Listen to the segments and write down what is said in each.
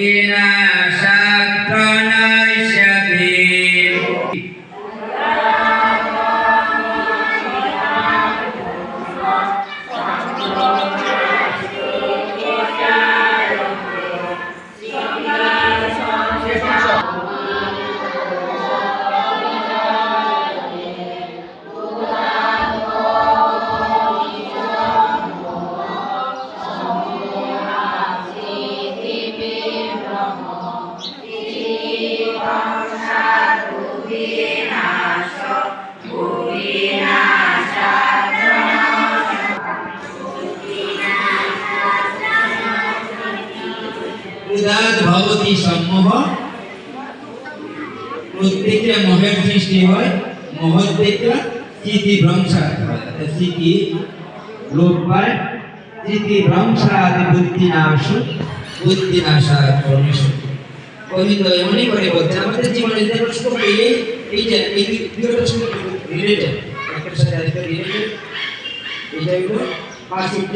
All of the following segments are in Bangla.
Yeah. ভবতি সম্মোহ। প্রত্যেকটা মোহের সৃষ্টি হয়, মোহর থেকে স্মৃতি ভ্রংসাত হয়। স্মৃতি লোপ পায় স্মৃতি ভ্রংসাত বুদ্ধি নাশ বুদ্ধি নাশাত আমাদের জীবনে এই এই যে এই দুটোর সঙ্গে রিলেটেড একটার সাথে আরেকটা রিলেটেড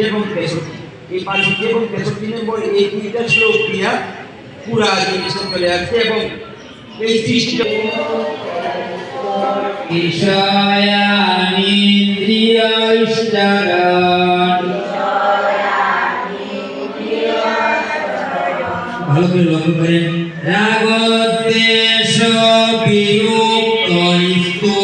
এবং তেষট্টি এই পাঁচষট্টি এবং তেষট্টি নম্বর এই দুইটা শ্লোক দিয়া পুরা জিনিসটা চলে এবং এই সৃষ্টি ঈশায়ানীন্দ্রিয়াইষ্টারান ভালো করে লক্ষ্য করেন রাগদ্বেষ বিরুক্ত ইস্তু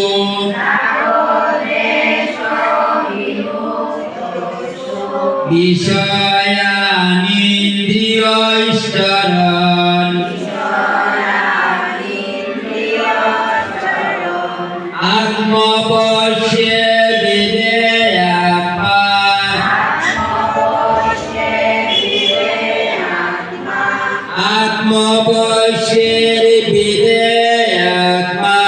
বিষয়ানীন্দ্রিয়ৈষ্টরান আত্মবশ্যে বিধেয়াত্মা আত্মবশ্যের বিধেয়াত্মা।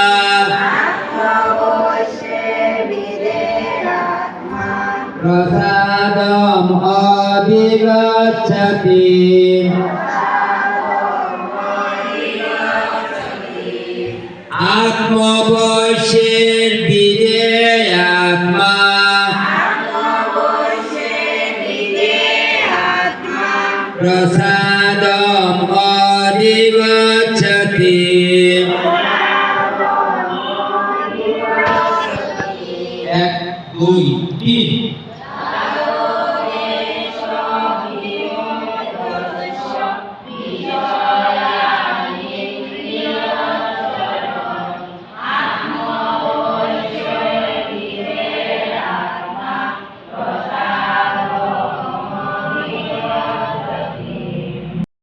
প্রসাদম অধিগচ্ছতি আত্মবশ্যের বিধেয়াত্মা। প্রসাদম বাচ্চাতে এক দুই তিন।